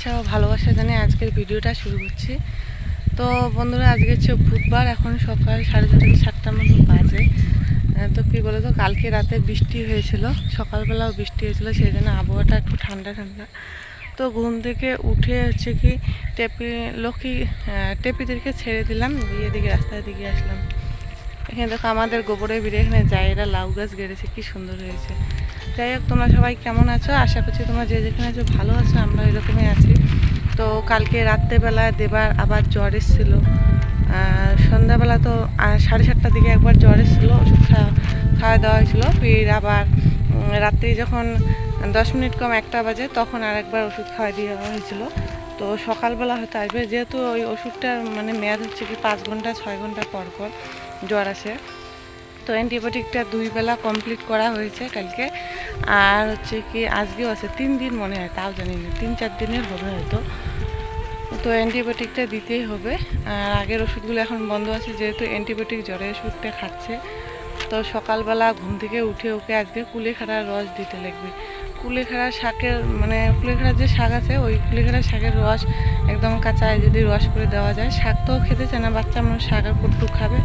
শুভেচ্ছা ও ভালোবাসা জানিয়ে আজকের ভিডিওটা শুরু করছি। তো বন্ধুরা, আজকে হচ্ছে বুধবার, এখন সকাল সাড়ে ছটা থেকে সাতটার মতো বাজে। তো কী বলো তো কালকে রাতে বৃষ্টি হয়েছিল, সকালবেলাও বৃষ্টি হয়েছিল, সেই জন্য আবহাওয়াটা একটু ঠান্ডা ঠান্ডা। তো ঘুম থেকে উঠে হচ্ছে কি, টেপি, লক্ষ্মী টেপিদেরকে ছেড়ে দিলাম, দিয়ে এদিকে রাস্তার দিকে আসলাম। এখানে দেখো আমাদের গোবরে বিড়ে এখানে জায়গাটা লাউ গাছ গেড়েছে, কি সুন্দর হয়েছে। যাই হোক, তোমরা সবাই কেমন আছো? আশা করছি তোমরা যে যেখানে আছো ভালো আছো, আমরা এরকমই আছি। তো কালকে রাত্রেবেলা দেবার আবার জ্বর এসেছিল। সন্ধ্যাবেলা তো সাড়ে সাতটার দিকে একবার জ্বর এসেছিল, ওষুধ খাওয়া দাওয়া হয়েছিলো। ফির আবার রাত্রি যখন দশ মিনিট কম একটা বাজে, তখন আর একবার ওষুধ খাওয়া দেওয়া হয়েছিল। তো সকালবেলা হয়তো আসবে, যেহেতু ওই ওষুধটার মানে মেয়াদ হচ্ছে কি পাঁচ ঘণ্টা, ছয় ঘণ্টা পর পর জ্বর আসে। তো অ্যান্টিবায়োটিকটা দুই বেলা কমপ্লিট করা হয়েছে কালকে। আর হচ্ছে কি, আজকেও আছে, তিন দিন মনে হয়, তাও জানি না, তিন চার দিনের হবে হয়তো। তো অ্যান্টিবায়োটিকটা দিতেই হবে। আর আগের ওষুধগুলো এখন বন্ধ আছে, যেহেতু অ্যান্টিবায়োটিক জ্বরের ওষুধটা খাচ্ছে। তো সকালবেলা ঘুম থেকে উঠে ওকে আজকে কুলেখাড়ার রস দিতে লাগবে। কুলেখাড়া শাকের মানে কুলেখাড়ার যে শাক আছে, ওই কুলেখাড়া শাকের রস একদম কাঁচায় যদি রস করে দেওয়া যায়। শাক তো খেতে চায় না, বাচ্চা মানুষ শাক আর খাবে?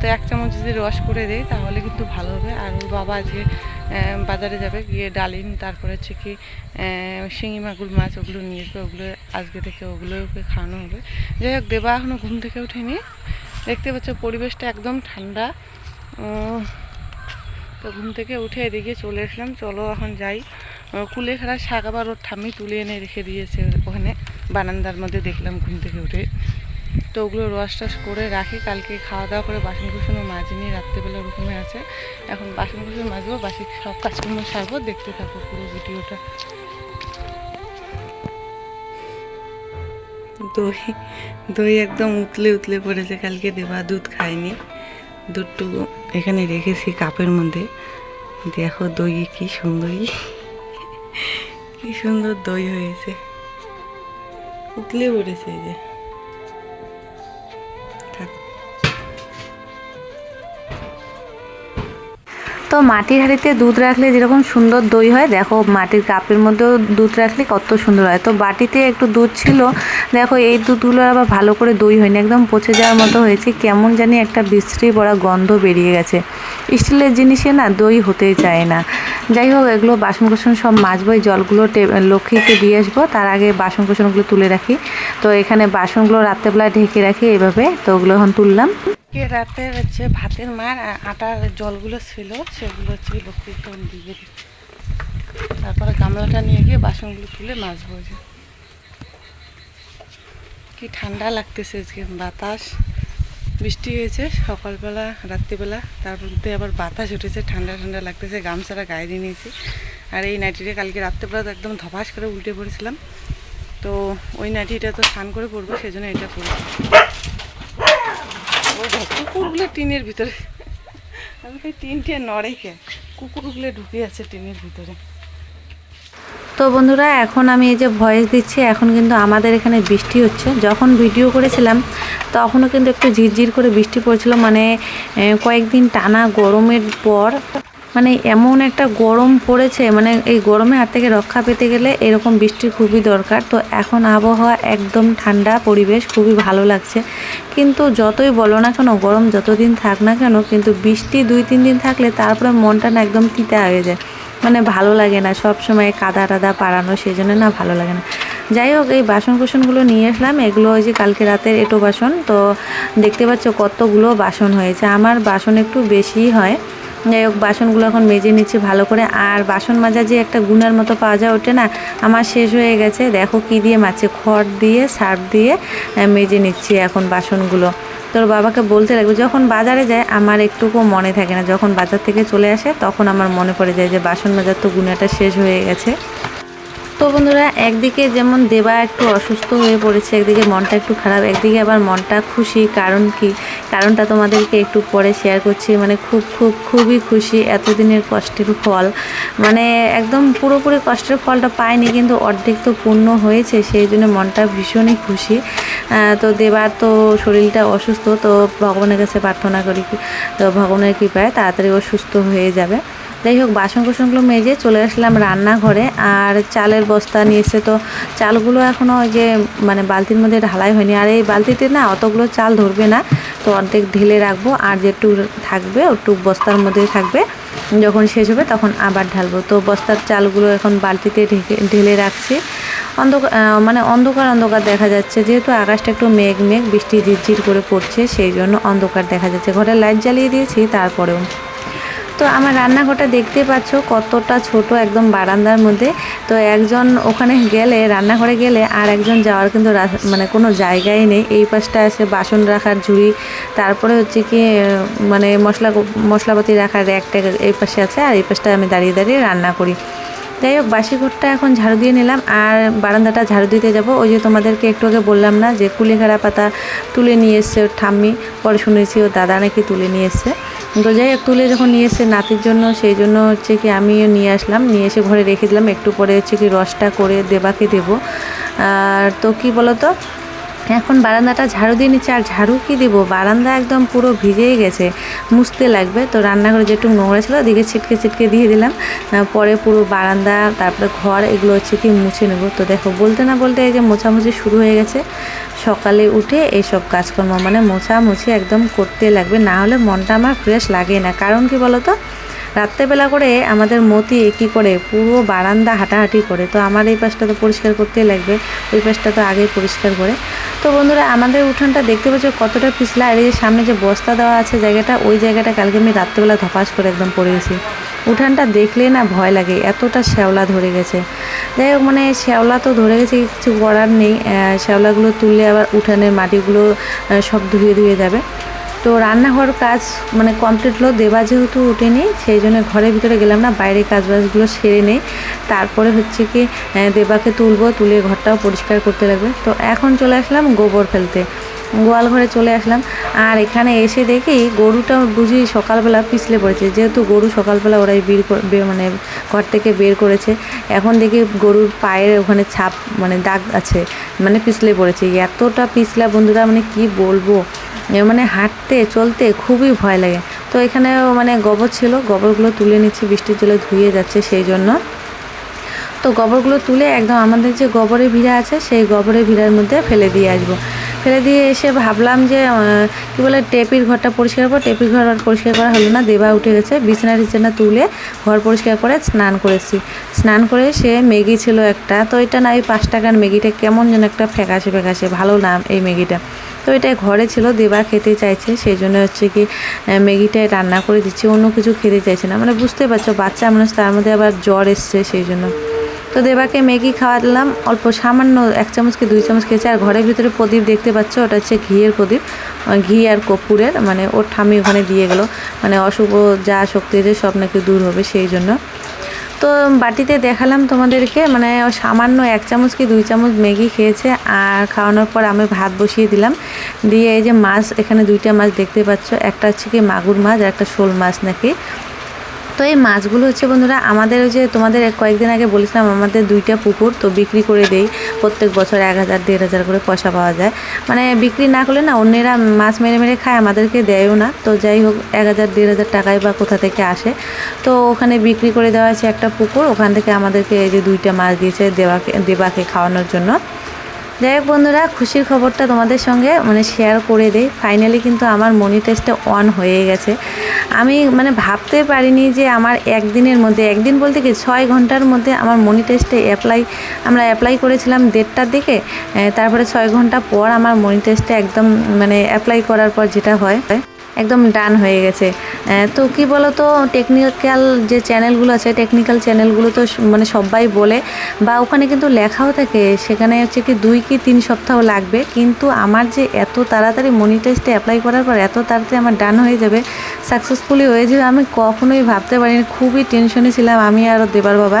তো এক চামচ যদি রস করে দেয় তাহলে কিন্তু ভালো হবে। আর ওর বাবা আজকে বাজারে যাবে গিয়ে ডালিম তারপরে হচ্ছে কি শিঙি মাগুর মাছ ওগুলো নিয়ে আসবে। ওগুলো আজকে থেকে ওগুলো ওকে খাওয়ানো হবে। যাই হোক দেবা এখনও ঘুম থেকে ওঠেনি। দেখতে পাচ্ছ পরিবেশটা একদম ঠান্ডা। তো ঘুম থেকে উঠে এদিকে চলে এসলাম চলো এখন যাই। আহ, কুলেখাড়ার শাক আবার ওর ঠাম্মি তুলে এনে রেখে দিয়েছে ওখানে। বারান্দার মধ্যে দেখলাম ঘুম থেকে উঠে। তো ওগুলো রস টস করে রাখি, কালকে খাওয়া দাওয়া করে বাসন কুসনও মাজিনি রাত্রেবেলা ওরকমই আছে। এখন বাসন কুসন মাজবো বাসি সব কাজকর্ম সারবো, দেখতে থাকো পুরো ভিডিওটা। দই দই একদম উতলে উতলে পড়েছে, কালকে দেবা দুধ খায়নি দুধটুকু এখানে রেখেছি কাপের মধ্যে। দেখো দই কি সুন্দরই কি সুন্দর দই হয়েছে। উতলে পড়েছে এই যে। তো মাটির হাঁড়িতে দুধ রাখলে যেরকম সুন্দর দই হয়, দেখো মাটির কাপের মধ্যেও দুধ রাখলে কত সুন্দর হয়। তো বাটিতে একটু দুধ ছিল, দেখো এই দুধগুলো আবার ভালো করে দই হয়নি, একদম পচে যাওয়ার মতো হয়েছে, কেমন জানি একটা বিশ্রী পড়া গন্ধ বেরিয়ে গেছে। স্টিলের জিনিসে না দই হতেই চায় না। যাই হোক, এগুলো বাসন কোসন সব মাজবো, এই জলগুলো লক্ষ্মীকে দিয়ে আসব, তার আগে বাসন কোসনগুলো তুলে রাখি। তো এখানে বাসনগুলো রাত্রেবেলা ঢেকে রাখি এইভাবে, তো ওগুলো এখন তুললাম। কে রাতের হচ্ছে ভাতের মার আটার জলগুলো ছিল, সেগুলো হচ্ছে লক্ষ্মীর তখন দিয়ে দিই। তারপরে গামলাটা নিয়ে গিয়ে বাসনগুলো তুলে ওই যে। কি ঠান্ডা লাগতেছে আজকে, বাতাস। বৃষ্টি হয়েছে সকালবেলা, রাত্রিবেলা, তার মধ্যে আবার বাতাস উঠেছে, ঠান্ডা ঠান্ডা লাগতেছে, গামছাটা গায়ে দিয়ে নিয়েছি। আর এই নাইটিটা কালকে রাত্রেবেলা তো একদম ধপাস করে উল্টে পড়েছিলাম। তো ওই নাইটিটা তো স্নান করে পরবো সেই জন্য এটা কুকুরগুলো টিনের ভিতরে। আমি তো টিনটে নড়ে কে? কুকুরগুলো ঢুকে আছে টিনের ভিতরে। তো বন্ধুরা, এখন আমি এই যে ভয়েস দিচ্ছি, এখন কিন্তু আমাদের এখানে বৃষ্টি হচ্ছে। যখন ভিডিও করেছিলাম, তখনও কিন্তু একটু ঝিরঝির করে বৃষ্টি পড়ছিল। মানে কয়েকদিন টানা গরমের পর মানে এমন একটা গরম পড়েছে মানে এই গরমের হাত থেকে রক্ষা পেতে গেলে এরকম বৃষ্টির খুবই দরকার। তো এখন আবহাওয়া একদম ঠান্ডা পরিবেশ, খুবই ভালো লাগছে। কিন্তু যতই বলো না কেন, গরম যতদিন থাক না কেন, কিন্তু বৃষ্টি দুই, তিন দিন থাকলে তারপরে মনটা না একদম তিতা হয়ে যায়। মানে ভালো লাগে না সব সময় কাদা টাদা পাড়ানো সেই জন্য না ভালো লাগে না। যাই হোক, এই বাসন কুসনগুলো নিয়ে আসলাম। এগুলো ওই যে কালকে রাতের এটো বাসন, তো দেখতে পাচ্ছ কতগুলো বাসন হয়েছে। আমার বাসন একটু বেশিই হয়। যাই হোক, বাসনগুলো এখন মেজে নিচ্ছি ভালো করে। আর বাসন মাজা যে একটা গুনার মতো পাওয়া যায়, ওটা না আমার শেষ হয়ে গেছে। দেখো কি দিয়ে মাছে খড় দিয়ে সার্ফ দিয়ে মেজে নিচ্ছি এখন বাসনগুলো। তোর বাবাকে বলতে লাগবে, যখন বাজারে যায়, আমার একটুকু মনে থাকে না। যখন বাজার থেকে চলে আসে, তখন আমার মনে পড়ে যায় যে বাসন মাজার তো গুনাটা শেষ হয়ে গেছে। তো বন্ধুরা, একদিকে যেমন দেবা একটু অসুস্থ হয়ে পড়েছে, একদিকে মনটা একটু খারাপ, একদিকে আবার মনটা খুশি। কারণ কি? কারণটা তোমাদেরকে একটু পরে শেয়ার করছি। মানে খুব খুব, খুবই খুশি, এতদিনের কষ্টের ফল। মানে একদম পুরোপুরি কষ্টের ফলটা পাইনি, কিন্তু অর্ধেক তো পূর্ণ হয়েছে, সেই জন্য মনটা ভীষণই খুশি। তো দেবার তো শরীরটা অসুস্থ, তো ভগবানের কাছে প্রার্থনা করি তো ভগবানের কৃপায় তাড়াতাড়ি ও সুস্থ হয়ে যাবে। যাই হোক বাসন কোসনগুলো মেজে চলে আসলাম রান্নাঘরে। আর চালের বস্তা নিয়ে এসে তো চালগুলো এখনও ওই যে মানে বালতির মধ্যে ঢালাই হয়নি। আর এই বালতিতে না অতগুলো চাল ধরবে না, তো অর্ধেক ঢেলে রাখব। আর যেটুকু থাকবে ওটুক বস্তার মধ্যেই থাকবে। যখন শেষ হবে তখন আবার ঢালবো। তো বস্তার চালগুলো এখন বালতিতে ঢেকে, ঢেলে রাখছি। অন্ধকার মানে অন্ধকার অন্ধকার দেখা যাচ্ছে। যেহেতু আকাশটা একটু মেঘ মেঘ, বৃষ্টি ঝিরঝির করে পড়ছে, সেই জন্য অন্ধকার দেখা যাচ্ছে। ঘরে লাইট জ্বালিয়ে দিয়েছি, তারপরেও তো আমার রান্নাঘরটা দেখতে পাচ্ছ কতটা ছোট একদম বারান্দার মধ্যে। তো একজন ওখানে গেলে, রান্নাঘরে গেলে আর একজন যাওয়ার কিন্তু মানে কোনো জায়গাই নেই। এই পাশটা আছে বাসন রাখার ঝুড়ি, তারপরে হচ্ছে কি মানে মশলা, মশলাপাতি রাখার র্যাক এই পাশে আছে আর এই পাশটা আমি দাঁড়িয়ে দাঁড়িয়ে রান্না করি। যাই হোক, বাসি ঘরটা এখন ঝাড়ু দিয়ে নিলাম আর বারান্দাটা ঝাড়ু দিতে যাব। ওই যে তোমাদেরকে একটু আগে বললাম না যে কুলেখাড়া পাতা তুলে নিয়ে এসছে ওর ঠাম্মি। পরে শুনেছি ওর দাদা নাকি তুলে নিয়ে এসছে। তো যাই হোক, তুলে যখন নিয়ে এসছে নাতির জন্য, সেই জন্য হচ্ছে কি আমিও নিয়ে আসলাম। নিয়ে এসে ঘরে রেখে দিলাম। একটু পরে হচ্ছে কি রসটা করে দেবাকে দেবো। আর তো কি বলতো? এখন বারান্দাটা ঝাড়ু দিয়ে নিচ্ছে, আর ঝাড়ু কি দেবো? বারান্দা একদম পুরো ভিজেই গেছে। মুছতে লাগবে। তো রান্নাঘরে যেটুকু নোংরা ছিল, ওদিকে ছিটকে ছিটকে দিয়ে দিলাম। পরে পুরো বারান্দা, তারপরে ঘর, এগুলো হচ্ছে কি মুছে নেব। তো দেখো, বলতে না বলতে এই যে মোছামুছি শুরু হয়ে গেছে। সকালে উঠে এইসব কাজকর্ম মানে মোছামুছি একদম করতে লাগবে। না হলে মনটা আমার ফ্রেশ লাগে না। কারণ কি বলো তো রাত্রেবেলা করে আমাদের মতি কী করে, পুরো বারান্দা হাঁটাহাঁটি করে। তো আমার এই পাশটা তো পরিষ্কার করতেই লাগবে, ওই পাশটা তো আগেই পরিষ্কার করে। তো বন্ধুরা, আমাদের উঠানটা দেখতে পাচ্ছ কতটা পিছলা, আর এই যে সামনে যে বস্তা দেওয়া আছে জায়গাটা, ওই জায়গাটা কালকে আমি রাত্রেবেলা ধপাস করে একদম পড়ে গেছি। উঠানটা দেখলেই না ভয় লাগে, এতটা শ্যাওলা ধরে গেছে। যাই হোক মানে শ্যাওলা তো ধরে গেছে, কিছু করার নেই। শ্যাওলাগুলো তুললে আবার উঠানের মাটিগুলো সব ধুয়ে ধুয়ে যাবে। তো রান্নাঘর কাজ মানে কমপ্লিট হলো দেবা যেহেতু উঠেনি সেই জন্য ঘরের ভিতরে গেলাম না, বাইরে কাজবাজগুলো সেরে নেই। তারপরে হচ্ছে কি দেবাকে তুলবো, তুলে ঘরটাও পরিষ্কার করতে লাগবে। তো এখন চলে আসলাম গোবর ফেলতে। গোয়াল ঘরে চলে আসলাম। আর এখানে এসে দেখি গরুটা বুঝি সকালবেলা পিছলে পড়েছে। যেহেতু গরু সকালবেলা ওরাই বের মানে ঘর থেকে বের করেছে, এখন দেখি গরুর পায়ের ওখানে ছাপ মানে দাগ আছে মানে পিছলে পড়েছে। এতটা পিছলা বন্ধুরা মানে কি বলব? মানে হাঁটতে, চলতে খুবই ভয় লাগে। তো এখানেও মানে গোবর ছিল, গোবরগুলো তুলে নিচ্ছি, বৃষ্টির জলে ধুয়ে যাচ্ছে সেই জন্য। তো গোবরগুলো তুলে একদম আমাদের যে গোবরের ভিড়া আছে, সেই গোবরের ভিড়ার মধ্যে ফেলে দিয়ে আসব। ফেলে দিয়ে এসে ভাবলাম যে কী বলে, টেপির ঘরটা পরিষ্কার করব। টেপির ঘর আর পরিষ্কার করা হলো না দেবা উঠে গেছে। বিছানা টিছানা তুলে ঘর পরিষ্কার করে স্নান করেছি। স্নান করে সে ম্যাগি ছিল একটা। তো এটা না, এই পাঁচ টাকার ম্যাগিটা কেমন যেন একটা ফ্যাকাশে ফ্যাকাশে, ভালো নাম এই ম্যাগিটা। তো এটা ঘরে ছিল দেবা খেতে চাইছে, সেই জন্য হচ্ছে কি ম্যাগিটাই রান্না করে দিচ্ছি, অন্য কিছু খেতে চাইছে না। মানে বুঝতে পারছ, বাচ্চা মানুষ, তার মধ্যে আবার জ্বর এসছে সেই জন্য। তো দেবাকে ম্যাগি খাওয়ালাম, অল্প সামান্য এক চামচ কি দুই চামচ খেয়েছে। আর ঘরের ভিতরে প্রদীপ দেখতে পাচ্ছ, ওটা হচ্ছে ঘিয়ের প্রদীপ। ঘি আর কপুরের মানে ওর ঠামি ওখানে দিয়ে গেলো। মানে অশুভ যা শক্তি আছে সব নাকি দূর হবে সেই জন্য। তো বাটিতে দেখালাম তোমাদেরকে মানে সামান্য এক চামচ কি দুই চামচ ম্যাগি খেয়েছে, আর খাওয়ানোর পর আমি ভাত বসিয়ে দিলাম। দিয়ে এই যে মাছ, এখানে দুইটা মাছ দেখতে পাচ্ছ, একটা হচ্ছে কি মাগুর মাছ আর একটা শোল মাছ নাকি। তো এই মাছগুলো হচ্ছে বন্ধুরা, আমাদের ওই যে তোমাদের কয়েকদিন আগে বলেছিলাম, আমাদের দুইটা পুকুর তো বিক্রি করে দেই। প্রত্যেক বছর এক হাজার, দেড় হাজার করে পয়সা পাওয়া যায়। মানে বিক্রি না করলে না, অন্যেরা মাছ মেরে মেরে খায়, আমাদেরকে দেয়ও না। তো যাই হোক, এক হাজার, দেড় হাজার টাকায় বা কোথা থেকে আসে। তো ওখানে বিক্রি করে দেওয়া আছে একটা পুকুর, ওখান থেকে আমাদেরকে এই যে দুইটা মাছ দিয়েছে দেবাকে দেবাকে খাওয়ানোর জন্য। যাই হোক বন্ধুরা, খুশির খবরটা তোমাদের সঙ্গে মানে শেয়ার করে দেই। ফাইনালি কিন্তু আমার মনি টেস্টটা অন হয়ে গেছে। আমি মানে ভাবতে পারিনি যে আমার একদিনের মধ্যে, একদিন বলতে কি ছয় ঘণ্টার মধ্যে আমার মনি টেস্টে অ্যাপ্লাই আমরা অ্যাপ্লাই করেছিলাম দেড়টার দিকে তারপরে ছয় ঘণ্টা পর আমার মনি টেস্টে একদম মানে অ্যাপ্লাই করার পর যেটা হয় একদম ডান হয়ে গেছে। তো কি বলো তো টেকনিক্যাল যে চ্যানেলগুলো আছে টেকনিক্যাল চ্যানেলগুলো তো মানে সবাই বলে, বা ওখানে কিন্তু লেখাও থাকে, সেখানে হচ্ছে কি দুই কি তিন সপ্তাহ লাগবে, কিন্তু আমার যে এত তাড়াতাড়ি মনি টেস্টে অ্যাপ্লাই করার পর এত তাড়াতাড়ি আমার ডান হয়ে যাবে সাকসেসফুলি হয়ে যাবে, আমি কখনোই ভাবতে পারিনি, খুবই টেনশনে ছিলাম আমি আর দেবার বাবা।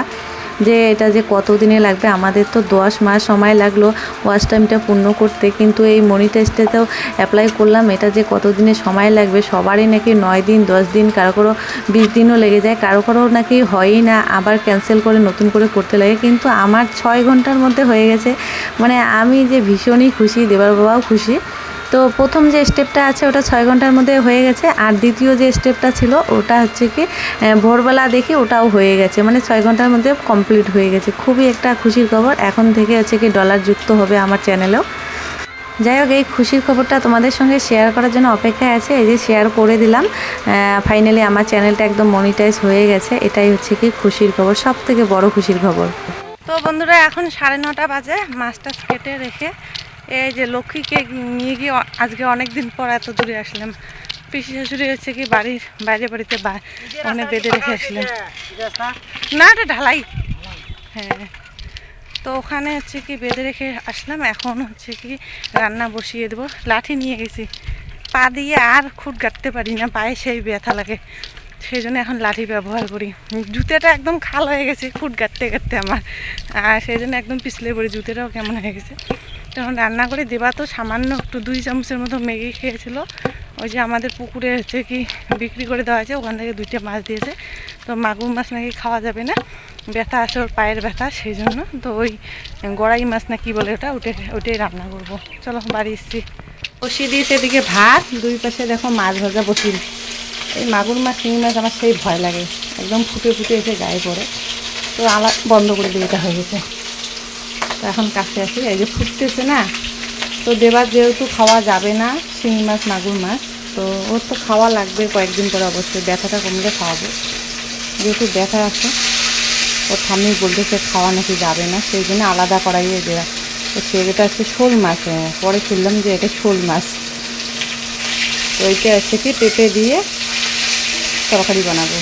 যে এটা যে কত দিনে লাগবে, আমাদের তো দশ মাস সময় লাগল ওয়াচ টাইমটা পূর্ণ করতে। কিন্তু এই মনি টেস্টেতেও অ্যাপ্লাই করলাম, এটা যে কত দিনে সময় লাগবে, সবারই নাকি নয় দিন, দশ দিন, কারও কারও বিশ দিনও লেগে যায়, কারও কারও নাকি হয়ই না আবার ক্যান্সেল করে নতুন করে করতে লাগে। কিন্তু আমার ছয় ঘণ্টার মধ্যে হয়ে গেছে। মানে আমি যে ভীষণই খুশি দেবার বাবাও খুশি তো প্রথম যে স্টেপটা আছে, ওটা ছয় ঘণ্টার মধ্যে হয়ে গেছে। আর দ্বিতীয় যে স্টেপটা ছিল, ওটা হচ্ছে কি ভোরবেলা দেখি ওটাও হয়ে গেছে। মানে ছয় ঘণ্টার মধ্যে কমপ্লিট হয়ে গেছে। খুবই একটা খুশির খবর। এখন থেকে হচ্ছে কি ডলার যুক্ত হবে আমার চ্যানেলেও যাই হোক, এই খুশির খবরটা তোমাদের সঙ্গে শেয়ার করার জন্য অপেক্ষায় আছে। এই যে শেয়ার করে দিলাম ফাইনালি আমার চ্যানেলটা একদম মনিটাইজ হয়ে গেছে। এটাই হচ্ছে কি খুশির খবর সব থেকে বড় খুশির খবর। তো বন্ধুরা, এখন সাড়ে নটা বাজে। মাছটা কেটে রেখে এই যে লক্ষ্মীকে নিয়ে গিয়ে আজকে অনেক দিন পর এত দূরে আসলাম। পিসি শাশুড়ি হচ্ছে কি বাড়ির বাইরে বাড়িতে ওখানে বেঁধে রেখে আসলাম। না এটা ঢালাই। হ্যাঁ। তো ওখানে হচ্ছে কি বেঁধে রেখে আসলাম। এখন হচ্ছে কি রান্না বসিয়ে দেবো। লাঠি নিয়ে গেছি। পা দিয়ে আর খুঁট গাঁটতে পারি না পায়ে সেই ব্যথা লাগে। সেই জন্য এখন লাঠি ব্যবহার করি। জুতেটা একদম খাল হয়ে গেছে খুঁট গাঁটতে গাঁটতে আমার। আর সেই জন্য একদম পিছলে পড়ি, জুতেটাও কেমন হয়ে গেছে। তখন রান্না করে দেবা তো সামান্য একটু, দুই চামচের মতো মেগি খেয়েছিল। ওই যে আমাদের পুকুরে হচ্ছে কি বিক্রি করে দেওয়া হয়েছে, ওখান থেকে দুইটা মাছ দিয়েছে। তো মাগুর মাছ নাকি খাওয়া যাবে না, ব্যথা আছে ওর পায়ের ব্যথা, সেই জন্য তো ওই গড়াই মাছ না কি বলে ওটা, ওটে, ওটাই রান্না করব। চলো বাড়ি এসছি। বসিয়ে দিয়েছে এদিকে ভাত, দুই পাশে দেখো মাছ ভাজা বসিয়ে। এই মাগুর মাছ, শিঙি মাছ আমার সেই ভয় লাগে। একদম ফুটে ফুটে এসে গায়ে পড়ে। তো আলা বন্ধ করে এটা হয়ে গেছে। তো এখন কাছে আসি, এই যে ফুটতেছে না। তো দেবার যেহেতু খাওয়া যাবে না, শিঙি মাছ, মাগুর মাছ, তো ওর তো খাওয়া লাগবে কয়েকদিন পরে অবশ্যই, ব্যথাটা কমলে খাওয়াবো। যেহেতু ব্যথা আছে, ওর ঠাম্মি বলতেছে খাওয়া নাকি যাবে না, সেই জন্য আলাদা করাইয়ে দেওয়া তো সেটা হচ্ছে শোল মাছ হ্যাঁ। পরে শুনলাম যে এটা শোল মাছ। তো ওইটা হচ্ছে কি পেঁপে দিয়ে তরকারি বানাবো।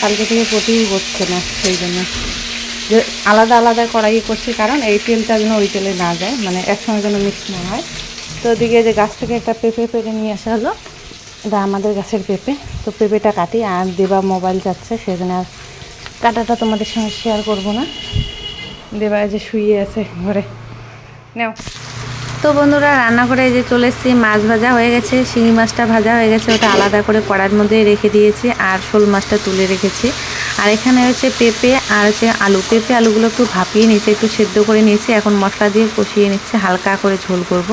কালকে থেকে প্রচুর বসছে না, সেই জন্য। যে আলাদা আলাদা কড়াই করছি, কারণ এই তেলটা যেন ওই তেলে না যায় মানে একসঙ্গে যেন মিক্স না হয়। তো ওদিকে যে গাছ থেকে একটা পেঁপে পেরে নিয়ে আসা হলো, এটা আমাদের গাছের পেঁপে। তো পেঁপেটা কাটি, আর দেবা মোবাইল যাচ্ছে সেজন্য আর কাটাটা তোমাদের সঙ্গে শেয়ার করব না। দেবা যে শুয়ে আছে ঘরে। নাও। তো বন্ধুরা রান্না করে যে চলে এসেছি, মাছ ভাজা হয়ে গেছে, শিঙি মাছটা ভাজা হয়ে গেছে, ওটা আলাদা করে কড়ার মধ্যে রেখে দিয়েছি আর শোল মাছটা তুলে রেখেছি। আর এখানে হচ্ছে পেঁপে আর হচ্ছে আলু। পেঁপে আলুগুলো একটু ভাপিয়ে নিয়েছি, একটু সেদ্ধ করে নিয়েছি, এখন মশলা দিয়ে কষিয়ে নিচ্ছে, হালকা করে ঝোল করব।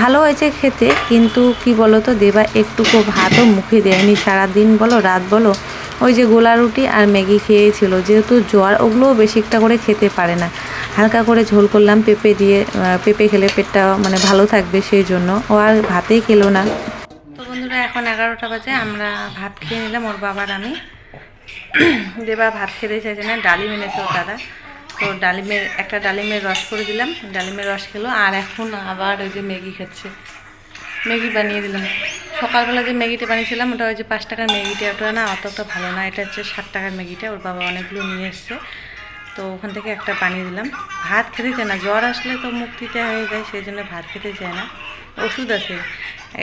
ভালো হয়েছে খেতে, কিন্তু কি বলো তো দেবা একটুকু ভাতও মুখে দেয়নি। সারা দিন বলো, রাত বলো, ওই যে গোলা রুটি আর ম্যাগি খেয়েছিল, যেহেতু জ্বর, ওগুলোও বেশি একটা করে খেতে পারে না। হালকা করে ঝোল করলাম পেঁপে দিয়ে পেঁপে খেলে পেটটা মানে ভালো থাকবে সেই জন্য। ও আর ভাতেই খেলো না। তো বন্ধুরা, এখন এগারোটা বাজে, আমরা ভাত খেয়ে নিলাম ওর বাবার আমি। দেবা ভাত খেতে চাইছে না, ডালিম এনেছে ওর দাদা। তো ডালিমের, একটা ডালিমের রস করে দিলাম, ডালিমের রস খেলো। আর এখন আবার ওই যে ম্যাগি খাচ্ছে। ম্যাগি বানিয়ে দিলাম। সকালবেলা যে ম্যাগিটা বানিয়েছিলাম, ওটা ওই যে পাঁচ টাকার ম্যাগিটা, ওটা না অতটা ভালো না। এটা হচ্ছে ষাট টাকার ম্যাগিটা, ওর বাবা অনেকগুলো নিয়ে এসছে। তো ওখান থেকে একটা বানিয়ে দিলাম। ভাত খেতে চায় না, জ্বর আসলে তো মুক্তিটা হয়ে যায়, সেই জন্য ভাত খেতে চায় না। ওষুধ আছে।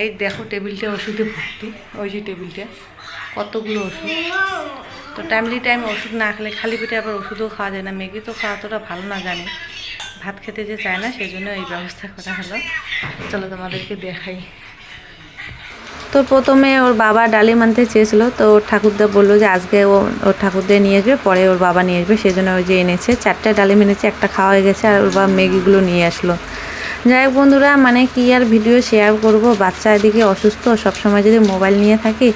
এই দেখো টেবিলটা ওষুধে ভর্তি, ওই যে টেবিলটা, কতগুলো ওষুধ। তো টাইমলি টাইম ওষুধ না খেলে খালি পেটে আবার ওষুধও খাওয়া যায় না। ম্যাগি তো খাওয়া অতটা ভালো না জানি। ভাত খেতে যে চায় না, সেই জন্য এই ব্যবস্থা করা হলো। চলো তোমাদেরকে দেখাই। তো প্রথমে ওর বাবা ডালিম আনতে চেয়েছিল, তো ওর ঠাকুরদা বলল যে আজকে ও, ওর ঠাকুরদা নিয়ে আসবে, পরে ওর বাবা নিয়ে আসবে সেই জন্য ওই যে এনেছে, চারটে ডালিম এনেছে একটা খাওয়া হয়ে গেছে, আর ওর বাবা ম্যাগিগুলো নিয়ে আসলো। যাই হোক বন্ধুরা মানে কি আর ভিডিও শেয়ার করব? বাচ্চা এদিকে অসুস্থ, সবসময় যদি মোবাইল নিয়ে থাকি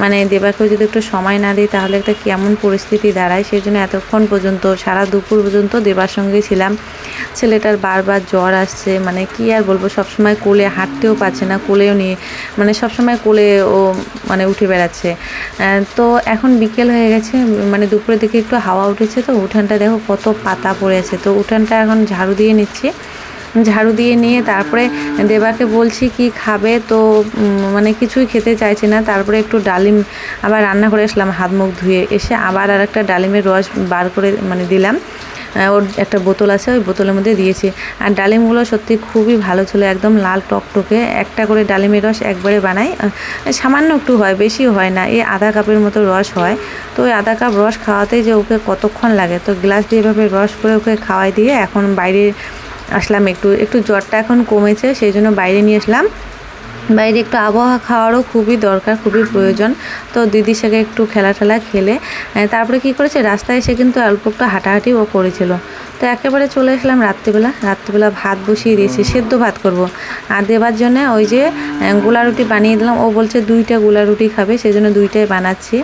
মানে দেবাকেও যদি একটু সময় না দিই তাহলে একটা কেমন পরিস্থিতি দাঁড়ায়? সেই জন্য এতক্ষণ পর্যন্ত, সারা দুপুর পর্যন্ত দেবার সঙ্গে ছিলাম। ছেলেটার বারবার জ্বর আসছে মানে কি আর বলব, সবসময় কোলে হাঁটতেও পারছে না, কোলেও নিয়ে মানে সবসময় কোলে ও মানে উঠে বেড়াচ্ছে। তো এখন বিকেল হয়ে গেছে মানে দুপুরের দিকে একটু হাওয়া উঠেছে তো, উঠানটা দেখো কত পাতা পড়ে আছে। তো উঠানটা এখন ঝাড়ু দিয়ে নিচ্ছি। ঝাড়ু দিয়ে নিয়ে তারপরে দেবাকে বলছি কি খাবে তো মানে কিছুই খেতে চাইছে না। তারপরে একটু ডালিম আবার রান্না করে আসলাম, হাত মুখ ধুয়ে এসে আবার আর একটা ডালিমের রস বার করে মানে দিলাম। ওর একটা বোতল আছে, ওই বোতলের মধ্যে দিয়েছি। আর ডালিমগুলো সত্যি খুবই ভালো ছিল, একদম লাল টকটকে। একটা করে ডালিমের রস একবারে বানাই সামান্য একটু হয়, বেশি হয় না, এই আধা কাপের মতো রস হয়। তো ওই আধা কাপ রস খাওয়াতে যে ওকে কতক্ষণ লাগে? তো গ্লাস দিয়ে এভাবে রস করে ওকে খাওয়াই দিয়ে এখন বাইরে আসলাম একটু একটু জ্বরটা এখন কমেছে, সেই জন্য বাইরে নিয়ে আসলাম। বাইরে একটু আবহাওয়া খাওয়ারও খুবই দরকার, খুবই প্রয়োজন। তো দিদির সাথে একটু খেলা ঠেলা খেলে তারপরে কি করেছে, রাস্তায় এসে কিন্তু অল্প একটু হাঁটাহাঁটিও করেছিল। তো একেবারে চলে আসলাম রাত্রিবেলা। রাত্রিবেলা ভাত বসিয়ে দিয়েছি, সেদ্ধ ভাত করব। আর দেবার জন্য ওই যে গোলা রুটি বানিয়ে দিলাম। ও বলছে দুইটা গোলা রুটি খাবে সেই জন্য দুইটাই বানাচ্ছি।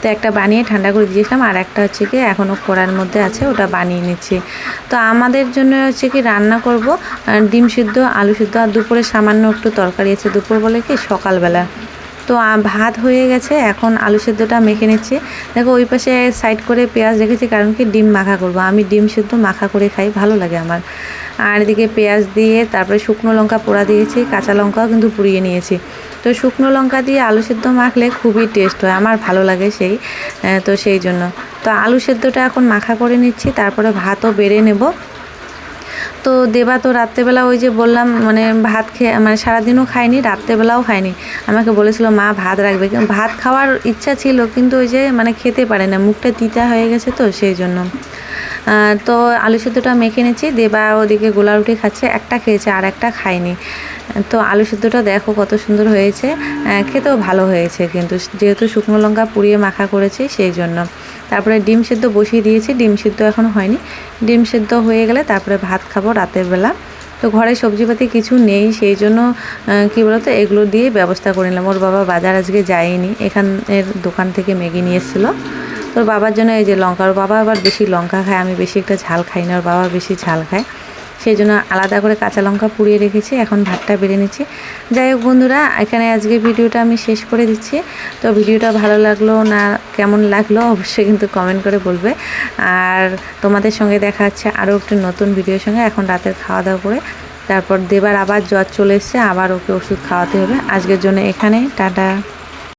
তো একটা বানিয়ে ঠান্ডা করে দিয়েছিলাম আর একটা হচ্ছে কি এখনও কড়ার মধ্যে আছে, ওটা বানিয়ে নিচ্ছি। তো আমাদের জন্য হচ্ছে কি রান্না করব ডিম সিদ্ধ, আলু সিদ্ধ, আর দুপুরে সামান্য একটু তরকারি আছে। দুপুর বলে কি সকালবেলা। তো ভাত হয়ে গেছে, এখন আলু সেদ্ধটা মেখে নিচ্ছি। দেখো, ওই পাশে সাইড করে পেঁয়াজ রেখেছি, কারণ কি, ডিম মাখা করব। আমি ডিম সেদ্ধ মাখা করে খাই, ভালো লাগে আমার। আর এদিকে পেঁয়াজ দিয়ে তারপরে শুকনো লঙ্কা পোড়া দিয়েছি, কাঁচা লঙ্কাও কিন্তু পুড়িয়ে নিয়েছি। তো শুকনো লঙ্কা দিয়ে আলু সেদ্ধ মাখলে খুবই টেস্ট হয়, আমার ভালো লাগে সেই তো সেই জন্য। তো আলু সেদ্ধটা এখন মাখা করে নিচ্ছি, তারপরে ভাতও বেড়ে নেব। তো দেবা তো রাত্রেবেলা ওই যে বললাম মানে ভাত খেয়ে মানে সারাদিনও খায়নি রাত্রেবেলাও খায়নি আমাকে বলেছিল, মা, ভাত রাখবে। ভাত খাওয়ার ইচ্ছা ছিল, কিন্তু ওই যে মানে খেতে পারে না, মুখটা তিতা হয়ে গেছে তো, সেই জন্য। তো আলু সেদ্ধটা মেখে নিচ্ছি, দেবা ওদিকে গোলা রুটি খাচ্ছে, একটা খেয়েছে, আর একটা খায়নি। তো আলু সেদ্ধটা দেখো কত সুন্দর হয়েছে। খেতেও ভালো হয়েছে, কিন্তু যেহেতু শুকনো লঙ্কা পুড়িয়ে মাখা করেছি, সেই জন্য। তারপরে ডিম সেদ্ধ বসিয়ে দিয়েছি, ডিম সেদ্ধ এখন হয়নি। ডিম সেদ্ধ হয়ে গেলে তারপরে ভাত খাব রাতের বেলা। তো ঘরে সবজিপাতি কিছু নেই, সেই জন্য কী বলতো, এগুলো দিয়ে ব্যবস্থা করে নিলাম। ওর বাবা বাজার আজকে যায়নি, এখানের দোকান থেকে ম্যাগি নিয়ে এসেছিল। তোর বাবার জন্য এই যে লঙ্কা, ওর বাবা আবার বেশি লঙ্কা খায়, আমি বেশি একটা ঝাল খাই না, ওর বাবা বেশি ঝাল খায়। সেই জন্য আলাদা করে কাঁচা লঙ্কা পুড়িয়ে রেখেছি, এখন ভাতটা বেড়ে নিচ্ছি। যাই হোক বন্ধুরা, এখানে আজকে ভিডিওটা আমি শেষ করে দিচ্ছি। তো ভিডিওটা ভালো লাগল না কেমন লাগল, অবশ্যই কিন্তু কমেন্ট করে বলবে। আর তোমাদের সঙ্গে দেখা হচ্ছে আরও একটি নতুন ভিডিওর সঙ্গে, এখন রাতের খাওয়া দাওয়া করে। তারপর দেবার আবার জ্বর চলে এসছে, আবার ওকে ওষুধ খাওয়াতে হবে। আজকের জন্য এখানে টাটা।